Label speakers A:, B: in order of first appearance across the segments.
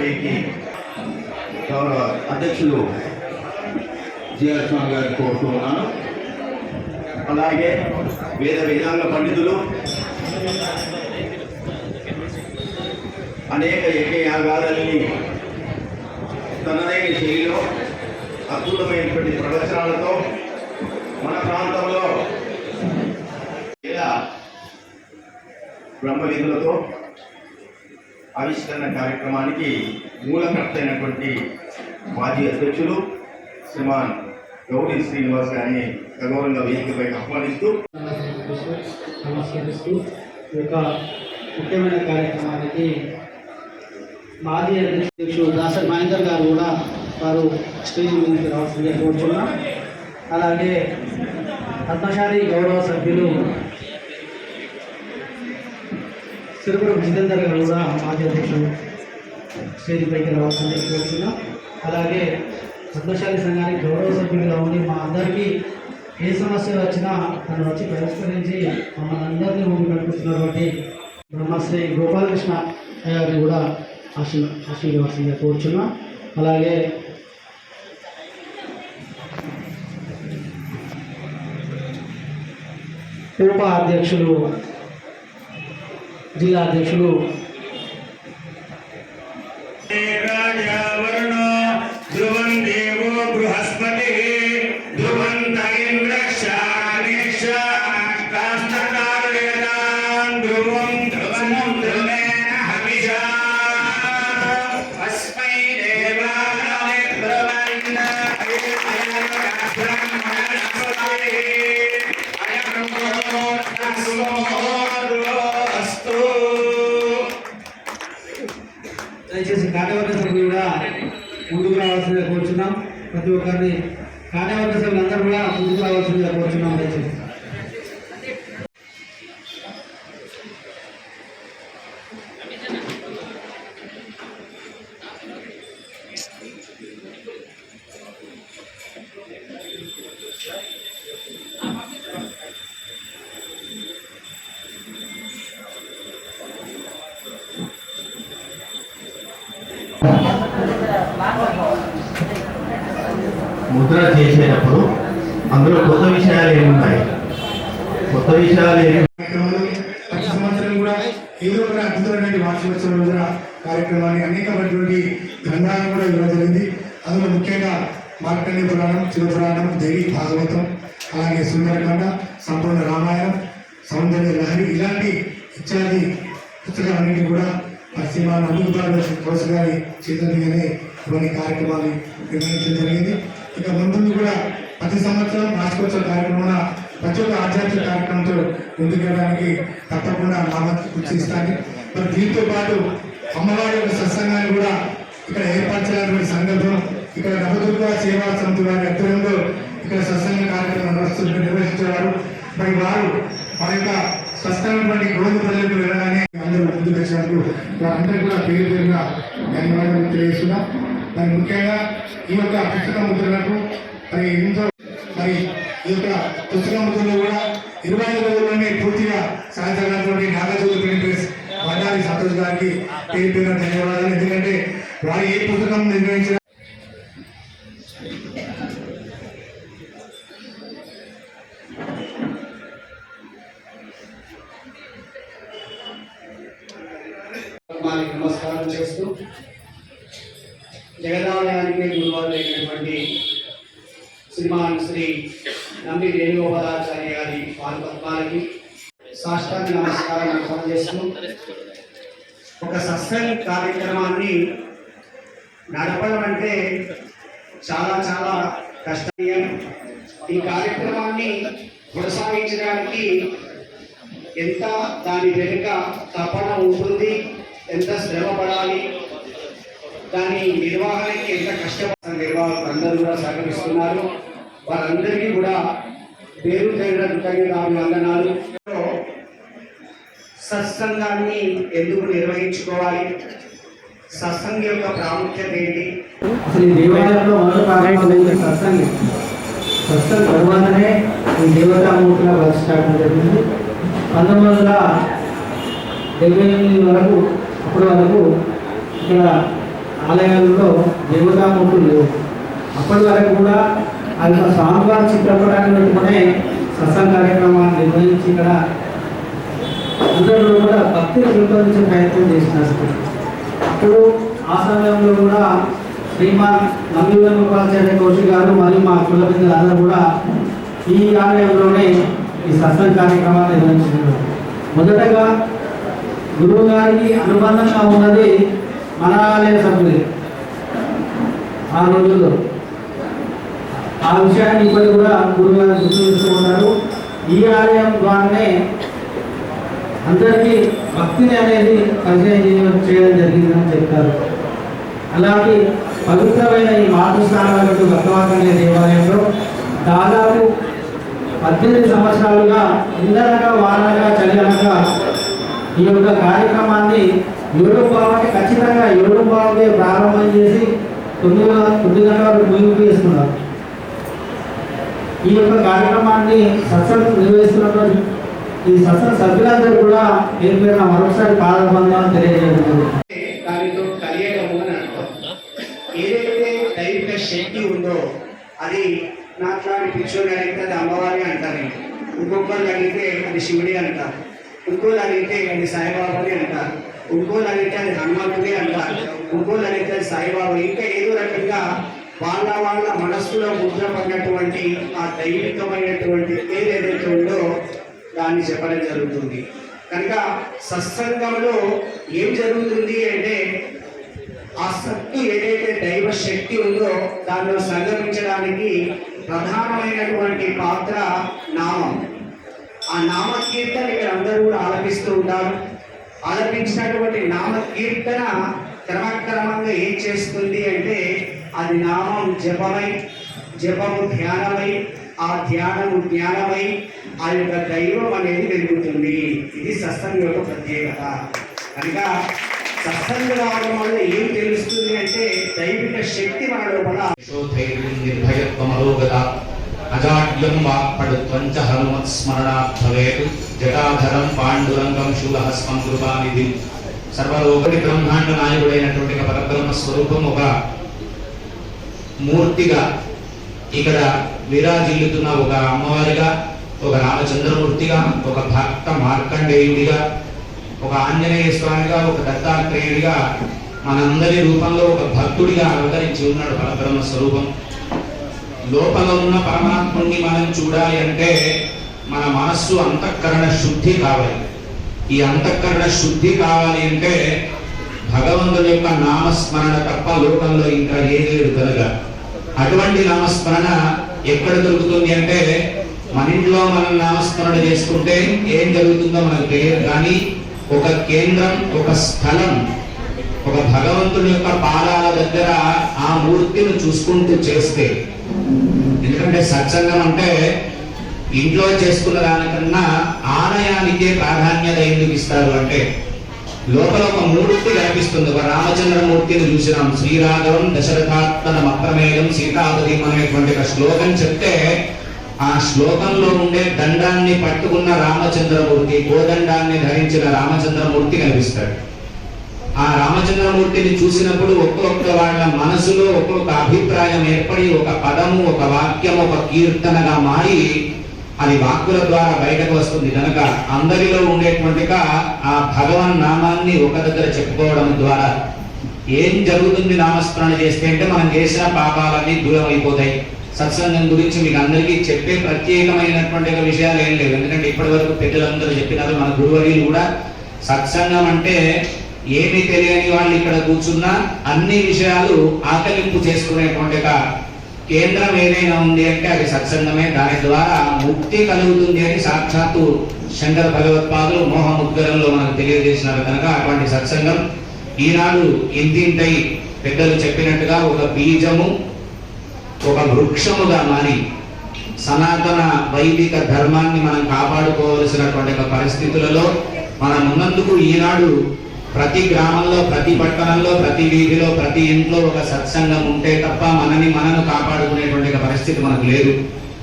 A: వేదికపైకి గౌరవ అధ్యక్షులు జిఆర్ స్వామి గారిని కోరుతూ ఉన్నాను అలాగే వేద వేదాంగ పండితులు అనేక యజ్ఞయాగాలని తనదైన శైలిలో అద్భుతమైనటువంటి ప్రదర్శనలతో మన ప్రాంతంలో ఇలా బ్రహ్మ విధులతో ఆవిష్కరణ కార్యక్రమానికి మూలకర్త అయినటువంటి మాజీ అధ్యక్షులు శ్రీమాన్ గౌరీ శ్రీనివాస్ గారిని సగౌరవంగా వేదికపై ఆహ్వానిస్తూ
B: నమస్కరిస్తూ ఈ యొక్క ముఖ్యమైన కార్యక్రమానికి మాజీ అధ్యక్షుడు దాసర్ మహేందర్ గారు కూడా వారు స్టేజ్ మీదకి రావాల్సిందే కోరుతున్నాం అలాగే పద్మశాలి గౌరవ సభ్యులు తిరుమల జితేందర్ గారు కూడా మాజీ అధ్యక్షుడు స్టేజ్ పైకి రావాల్సిందిగా కోరుతున్నాం అలాగే పద్మశాలి సంఘానికి గౌరవ సభ్యులుగా ఉండి మా అందరికీ ఏ సమస్య వచ్చినా తను వచ్చి పరిష్కరించి మమ్మల్ని అందరినీ ఊపి కాబట్టి బ్రహ్మశ్రీ గోపాలకృష్ణ గారిని కూడా ఆశీ ఆశీర్వాసంగా కోరుచున్నాం. అలాగే ఉప అధ్యక్షులు జిల్లా అధ్యక్షులు
A: ముద్ర చేసేటప్పుడు అందులో కొత్త విషయాలు ఏమున్నాయి? కొత్త విషయాలు ఏమి
C: కార్యక్రమాలు ప్రతి సంవత్సరం కూడా ఏదో ఒక అద్భుతమైనటువంటి వార్షికోత్సవ రోజున కార్యక్రమాన్ని అనేకమైనటువంటి గ్రంథాలను కూడా ఇవ్వడం జరిగింది. అందులో ముఖ్యంగా మార్కండే పురాణం శివపురాణం దేవి భాగవతం అలాగే సుందరకాండ సంపూర్ణ రామాయణం సౌందర్య లహరి ఇలాంటి ఇత్యాది పుస్తకాలన్నింటినీ కూడా పశ్చిమ అభివృద్ధి అందుబాటు కోస గారి చేతులనే కొన్ని కార్యక్రమాలు నిర్వహించడం జరిగింది. ఇక ముందు కూడా ప్రతి సంవత్సరం వార్షికోత్సవ కార్యక్రమం ప్రతి ఒక్క ఆధ్యాత్మిక కార్యక్రమంతో ముందుకెళ్ళడానికి తప్పకుండా నామతి కృషి మరి దీంతో పాటు అమ్మవారి యొక్క సత్సంగాన్ని కూడా ఇక్కడ ఏర్పరచడానికి సందర్భం ఇక్కడ నవదుర్గ సేవా సమితి వారి ఆధ్వర్యంలో ఇక్కడ సత్సంగ కార్యక్రమం నిర్వహిస్తు నిర్వహించేవారు. మరి వారు మన యొక్క స్వస్థమైనటువంటి గోధుమ ప్రజలకు వెళ్ళగానే అందరూ ముందుకు వచ్చినప్పుడు వారందరూ కూడా పేరు పేరుగా ధన్యవాదాలు తెలియజేస్తున్నా. మరి ముఖ్యంగా ఈ యొక్క పుస్తక ముద్రలకు మరి ఎంతో మరి ఈ యొక్క పుస్తక ముద్రలో కూడా ఇరవై ఐదు రోజుల్లోనే పూర్తిగా సాయంత్రం నాగజ్యోతి ప్రింటర్స్ బండారి సంతోష్ గారికి పేరు పేరున ధన్యవాదాలు. ఎందుకంటే వారు ఏ పుస్తకం
B: నిర్ణయించిన నమస్కారం చేస్తూ జగదాలయానికి గురువారు అయినటువంటి శ్రీమాన్ శ్రీ నంబి వేణుగోపాలాచార్య గారి వారి పాదపద్మాలకి సాష్టాంగ నమస్కారం అర్పణ చేస్తూ ఒక సత్సంగ్ కార్యక్రమాన్ని నడపడం అంటే చాలా చాలా కష్టం. ఈ కార్యక్రమాన్ని కొనసాగించడానికి ఎంత దాని వెనుక తపన ఉంటుంది ఎంత శ్రమ పడాలి దాని నిర్వహణకి ఎంత కష్టపడ నిర్వాహకులు అందరూ కూడా సహకరిస్తున్నారు. వారందరికీ కూడా పేరు పేరున కృతజ్ఞతలు వందనాలు సత్సంగాన్ని ఎందుకు నిర్వహించుకోవాలి? సత్సంగ యొక్క ప్రాముఖ్యత ఏంటి? అసలు ఈ దేవాలయంలో మొదటి ప్రారంభమైంది సత్సంగం?
D: ప్రస్తుతం తర్వాతనే ఈ దేవతామూర్తిగా ప్రతిష్టాపన జరిగింది. పంతొమ్మిది వందల డెబ్బై ఎనిమిది వరకు అప్పటి వరకు ఇక్కడ ఆలయాల్లో దేవతామూర్తులు లేవు. అప్పటి వరకు కూడా అది స్వామివారి చిత్రపటాన్ని పెట్టుకునే సత్సంగ కార్యక్రమాన్ని నిర్వహించి ఇక్కడ అందరూ కూడా భక్తిని పెంపొందించే ప్రయత్నం చేసినారు అప్పుడు ఆ సమయంలో కూడా శ్రీమాన్ నందివేణ గోపాలాచార్య కౌశిక్ గారు మరియు మా కులబిందులు అందరూ కూడా ఈ ఆలయంలోనే ఈ సత్సంగ కార్యక్రమాన్ని నిర్వహించారు. మొదటగా గురువు గారికి అనుబంధంగా ఉన్నది మన ఆలయ సభ్యులే. ఆ రోజుల్లో ఆ విషయాన్ని ఇప్పటికి కూడా గురువు గారు గుర్తు ఈ ఆలయం ద్వారానే అందరికీ భక్తిని అనేది పరిచయం చేయడం చేయడం జరిగిందని చెప్తారు అలాంటి పవిత్రమైన ఈ మాతృస్థానాలకు భక్తవాకన్య దేవాలయంలో దాదాపు పద్దెనిమిది సంవత్సరాలుగా ఇందనగా వారనగా చలి ఈ యొక్క కార్యక్రమాన్ని ఏడు బావకి ఖచ్చితంగా ఏడు బావకే ప్రారంభం చేసి తొమ్మిది తొమ్మిది గంటల ముగింపు ఈ యొక్క కార్యక్రమాన్ని సత్సంగం నిర్వహిస్తున్నటువంటి ఈ శాసన సభ్యులందరూ కూడా పేరు పేరున మరొకసారి పాదబంధాన్ని తెలియజేయడం
B: దానితో కలియడము అని అంటాం ఏదైతే దైవిక శక్తి ఉందో అది నాట్లాంటి పిచ్చోని అడిగితే అది అమ్మవారి అంటారు ఇంకొకరు అడిగితే అది శివుడి అంటారు. ఇంకోళ్ళు అడిగితే అది సాయిబాబాని అంటారు. ఇంకోళ్ళు అడిగితే అది హనుమంతుడి అంటారు. ఇంకోళ్ళు అడిగితే అది సాయిబాబా. ఇంకా ఏదో రకంగా వాళ్ళ వాళ్ళ మనస్సులో ముద్ర పడినటువంటి ఆ దైవికమైనటువంటి పేరు ఏదైతే దాన్ని చెప్పడం జరుగుతుంది. కనుక సత్సంగంలో ఏం జరుగుతుంది అంటే ఆ శక్తి ఏదైతే దైవ శక్తి ఉందో దానిలో సంగమించడానికి ప్రధానమైనటువంటి పాత్ర నామం. ఆ నామ కీర్తన ఇక్కడ అందరూ కూడా ఆలపిస్తూ ఉంటారు. ఆలపించినటువంటి నామ కీర్తన క్రమక్రమంగా ఏం చేస్తుంది అంటే అది నామం జపమై జపము ధ్యానమై ఆ ధ్యానము జ్ఞానమై ఆ యొక్క దైవం అనేది పెరుగుతుంది ఇది సత్సంగం యొక్క ప్రత్యేకత. కనుక సత్సంగ రావడం వల్ల ఏం తెలుస్తుంది అంటే దైవిక శక్తి మన లోపల
E: శోధైర్యం నిర్భయత్వమరోగత అజాడ్యం వాక్పడుత్వం చ హనుమత్స్మరణాత్ భవేత్ జటాధరం పాండురంగం శూలహస్మం కృపానిధి. సర్వలోకటి బ్రహ్మాండ నాయకుడైనటువంటి పరబ్రహ్మ స్వరూపం ఒక మూర్తిగా ఇక్కడ విరాజిల్లుతున్న ఒక అమ్మవారిగా ఒక రామచంద్రమూర్తిగా ఒక భక్త మార్కండేయుడిగా ఒక ఆంజనేయ స్వామిగా ఒక దత్తాత్రేయుడిగా మనందరి రూపంలో ఒక భక్తుడిగా అవతరించి ఉన్నాడు పరబ్రహ్మ స్వరూపం. లోపల ఉన్న పరమాత్ముడిని మనం చూడాలి అంటే మన మనస్సు అంతఃకరణ శుద్ధి కావాలి. ఈ అంతఃకరణ శుద్ధి కావాలి అంటే భగవంతుని యొక్క నామస్మరణ తప్ప లోకంలో ఇంకా ఏ లేదు కనుక. అటువంటి నామస్మరణ ఎక్కడ దొరుకుతుంది అంటే మన ఇంట్లో మనం నామస్మరణ చేసుకుంటే ఏం జరుగుతుందో మనకు తెలియదు. కానీ ఒక కేంద్రం ఒక స్థలం ఒక భగవంతుని యొక్క పాదాల దగ్గర ఆ మూర్తిని చూసుకుంటూ చేస్తే ఎందుకంటే సత్సంగం అంటే ఇంట్లో చేసుకున్న దానికన్నా ఆలయానికే ప్రాధాన్యత ఎందుకు ఇస్తారు అంటే లోపల ఒక మూర్తి కనిపిస్తుంది. ఒక రామచంద్రమూర్తిని చూసినాం. శ్రీరాఘవం దశరథాత్మన అప్రమేయం సీతాపతి అనేటువంటి ఒక శ్లోకం చెప్తే ఆ శ్లోకంలో ఉండే దండాన్ని పట్టుకున్న రామచంద్రమూర్తి గోదండాన్ని ధరించిన రామచంద్రమూర్తి కనిపిస్తాడు. ఆ రామచంద్రమూర్తిని చూసినప్పుడు ఒక్కొక్క వాళ్ళ మనసులో ఒక్కొక్క అభిప్రాయం ఏర్పడి ఒక పదము ఒక వాక్యం ఒక కీర్తనగా మారి అది వాక్కుల ద్వారా బయటకు వస్తుంది. కనుక అందరిలో ఉండేటువంటిగా ఆ భగవన్ నామాన్ని ఒక దగ్గర చెప్పుకోవడం ద్వారా ఏం జరుగుతుంది నామస్మరణ చేస్తే అంటే మనం చేసిన పాపాలన్నీ దూరం అయిపోతాయి సత్సంగం గురించి మీకు అందరికీ చెప్పే ప్రత్యేకమైనటువంటి ఒక విషయాలు ఏం లేవు. ఎందుకంటే ఇప్పటి వరకు పెద్దలందరూ చెప్పినారు మన గురువర్యులు కూడా సత్సంగం అంటే ఏమీ తెలియని వాళ్ళు ఇక్కడ కూర్చున్నా అన్ని విషయాలు ఆకలింపు చేసుకునేటువంటి ఒక కేంద్రం ఏదైనా ఉంది అంటే అది సత్సంగమే. దాని ద్వారా ముక్తి కలుగుతుంది అని సాక్షాత్తు శంకర భగవత్పాదులు మోహముద్గరంలో మనకు తెలియజేసినారు. కనుక అటువంటి సత్సంగం ఈనాడు ఇంతింతై పెద్దలు చెప్పినట్టుగా ఒక బీజము ఒక వృక్షముగా మారి సనాతన వైదిక ధర్మాన్ని మనం కాపాడుకోవలసినటువంటి ఒక పరిస్థితులలో మనం ఉన్నందుకు ఈనాడు ప్రతి గ్రామంలో ప్రతి పట్టణంలో ప్రతి వీధిలో ప్రతి ఇంట్లో ఒక సత్సంగం ఉంటే తప్ప మనని మనను కాపాడుకునేటువంటి పరిస్థితి మనకు లేదు.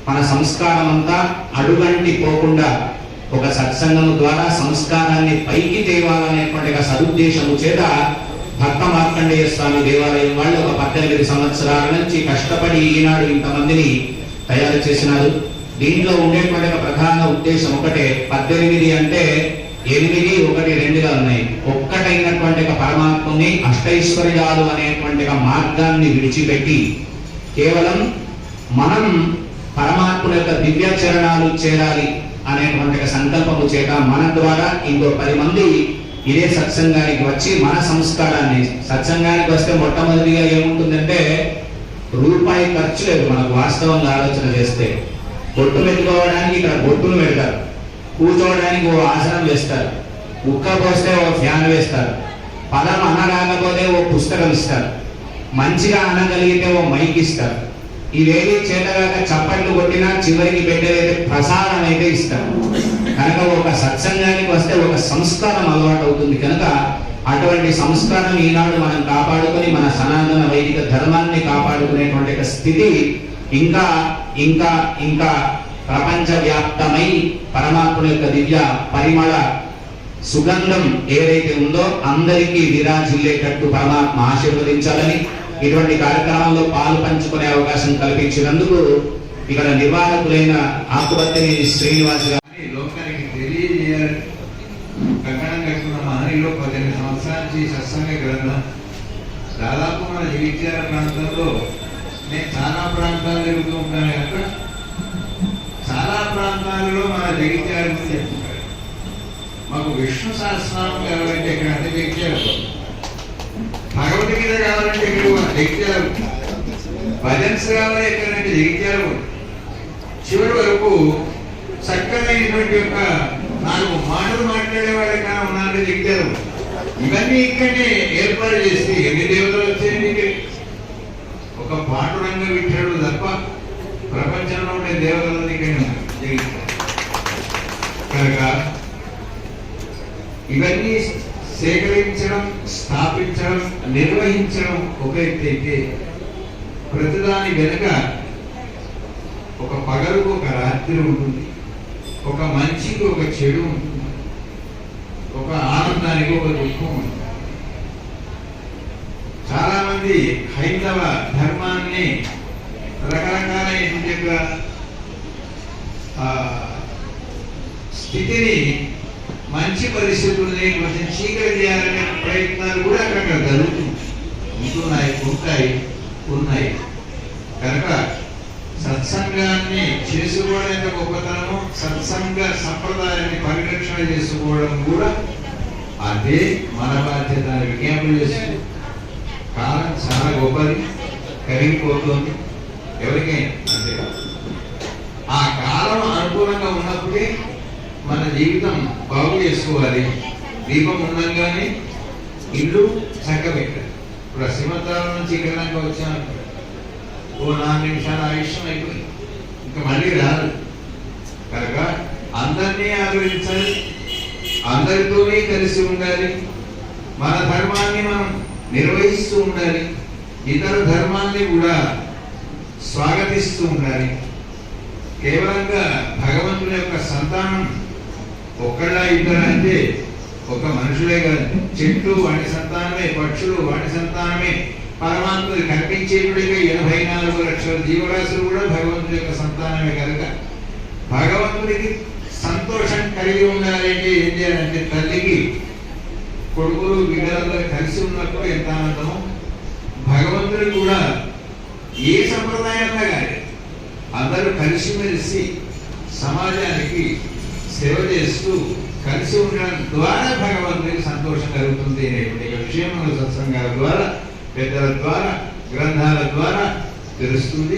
E: మన సంస్కారం అంతా అడుగంటి పోకుండా ఒక సత్సంగం ద్వారా సంస్కారాన్ని పైకి తేవాలనేటువంటి సదుద్దేశము చేత భక్త మార్కండేయ స్వామి దేవాలయం వాళ్ళు ఒక పద్దెనిమిది సంవత్సరాల నుంచి కష్టపడి ఈనాడు ఇంతమందిని తయారు చేసినారు. దీంట్లో ఉండేటువంటి ప్రధాన ఉద్దేశం ఒకటే పద్దెనిమిది అంటే ఎనిమిది ఒకటి రెండుగా ఉన్నాయి. ఒక్కటైనటువంటి ఒక పరమాత్మని అష్టైశ్వర్యాలు అనేటువంటి మార్గాన్ని విడిచిపెట్టి కేవలం మనం పరమాత్మ యొక్క దివ్య చరణాలు చేరాలి అనేటువంటి సంకల్పము చేత మన ద్వారా ఇంకో పది మంది ఇదే సత్సంగానికి వచ్చి మన సంస్కారాన్ని. సత్సంగానికి వస్తే మొట్టమొదటిగా ఏముంటుందంటే రూపాయి ఖర్చు లేదు మనకు వాస్తవంగా ఆలోచన చేస్తే. బొట్టు పెట్టుకోవడానికి ఇక్కడ బొట్టును పెడతారు. కూర్చోవడానికి ఓ ఆసనం వేస్తారు. ఉక్క పోస్తే ఓ ఫ్యాన్ వేస్తారు. పదం అనరాకపోతే ఓ పుస్తకం ఇస్తారు. మంచిగా అనగలిగితే ఓ మైక్ ఇస్తారు. ఇవేవి చేతగాక చప్పట్లు కొట్టినా చివరికి పెట్టేదైతే ప్రసాదం అయితే ఇస్తారు. కనుక ఒక సత్సంగానికి వస్తే ఒక సంస్కారం అలవాటు అవుతుంది కనుక అటువంటి సంస్కారం ఈనాడు మనం కాపాడుకొని మన సనాతన వైదిక ధర్మాన్ని కాపాడుకునేటువంటి ఒక స్థితి ఇంకా ఇంకా ఇంకా ప్రపంచ వ్యాప్తమై పరమాత్ముని యొక్క దివ్య పరిమళ సుగంధం ఏదైతే ఉందో అందరికీ విరాజిల్లేటట్టు పరమాత్మ ఆశీర్వదించాలని ఇటువంటి కార్యక్రమంలో పాలు పంచుకునే అవకాశం కల్పించినందుకు ఇక్కడ నిర్వాహకులైన ఆకుపత్రి శ్రీనివాస్ గారు
F: అని లోకానికి తెలియజేయాలని కంకణం కట్టుకున్న మహనీయులు పద్దెనిమిది సంవత్సరాల నుంచి సత్సంగ గ్రంథం దాదాపు మన జగిత్యాల ప్రాంతంలో నేను చాలా ప్రాంతాలు తిరుగుతూ ఉంటాను కనుక చాలా ప్రాంతాలలో మన జగిత్యాల గురించి చెప్తుంటారు మాకు విష్ణు సహస్రనామం కావాలంటే ఇక్కడ అంటే జగిత్యాల భగవద్గీత కావాలంటే ఇక్కడ మన జగిత్యాల భజన్స్ కావాలి ఎక్కడంటే జగిత్యాల చివరి వరకు చక్కనైనటువంటి యొక్క నాలుగు మాటలు మాట్లాడే వాళ్ళకి ఉన్నారు దిగ్గారు ఇవన్నీ ఇక్కడనే ఏర్పాటు చేసి ఎన్ని దేవతలు వచ్చాయండి ఒక పాటురంగ విఠలుడు తప్ప ప్రపంచంలో ఉండే దేవతలు ఇక్కడ కనుక ఇవన్నీ సేకరించడం స్థాపించడం నిర్వహించడం ఒక ఎత్తు అయితే ప్రతిదాని వెనుక ఒక పగలుకు ఒక రాత్రి ఉంటుంది. ఒక మంచికి ఒక చెడు ఉంటుంది. ఒక ఆనందానికి ఒక దుఃఖం ఉంటుంది చాలా మంది హైందవ ధర్మాన్ని రకరకాలైన యొక్క, స్థితిని మంచి పరిస్థితుల్ని కొంచెం చీకటి చేయాలనే ప్రయత్నాలు కూడా అక్కడ జరుగుతున్నాయి. ఉంటున్నాయి ఉంటాయి ఉన్నాయి. కనుక సత్సంగాన్ని చేసుకోవడం ఎంత గొప్పతనము సత్సంగ సంప్రదాయాన్ని పరిరక్షణ చేసుకోవడం కూడా అదే మన బాధ్యత విజ్ఞాపన చేస్తుంది. కాలం చాలా గొప్పది కరిగిపోతుంది. ఎవరికైనా అంతే ఆ కాలం అనుకూలంగా ఉన్నప్పుడే మన జీవితం బాగు చేసుకోవాలి. దీపం ఉండంగానే ఇల్లు చక్కబెట్టాలి. ఇప్పుడు సింహతాల నుంచి ఇక్కడ దాకా వచ్చాను ఓ నాలుగు నిమిషాలు ఆయుష్యం అయిపోయింది. ఇంకా మళ్ళీ రాదు. కనుక అందరినీ ఆదరించాలి. అందరితోనే కలిసి ఉండాలి. మన ధర్మాన్ని మనం నిర్వహిస్తూ ఉండాలి. ఇతర ధర్మాన్ని కూడా స్వాగతిస్తూ ఉండాలి. కేవలంగా భగవంతుని యొక్క సంతానం ఒక్కళ్ళ ఇద్దరు అంటే ఒక మనుషులే కాదు. చెట్లు వాటి సంతానమే పక్షులు వాటి సంతానమే. పరమాత్ముడు కనిపించేటుడిగా ఎనభై నాలుగు లక్షల జీవరాశులు కూడా భగవంతుడి యొక్క సంతానమే కనుక భగవంతుడికి సంతోషం కలిగి ఉండాలంటే ఏం చేయాలంటే తల్లికి కొడుకులు బిడ్డలందరూ కలిసి ఉన్నప్పుడు ఎంత ఆనందం భగవంతుడు కూడా ఏ సంప్రదాయంలో కానీ అందరూ కలిసిమెలిసి సమాజానికి సేవ చేస్తూ కలిసి ఉండడం ద్వారా భగవంతుడికి సంతోషం కలుగుతుంది అనేటువంటి విషయం మన సత్సంగాల ద్వారా పెద్దల ద్వారా గ్రంథాల ద్వారా తెలుస్తుంది.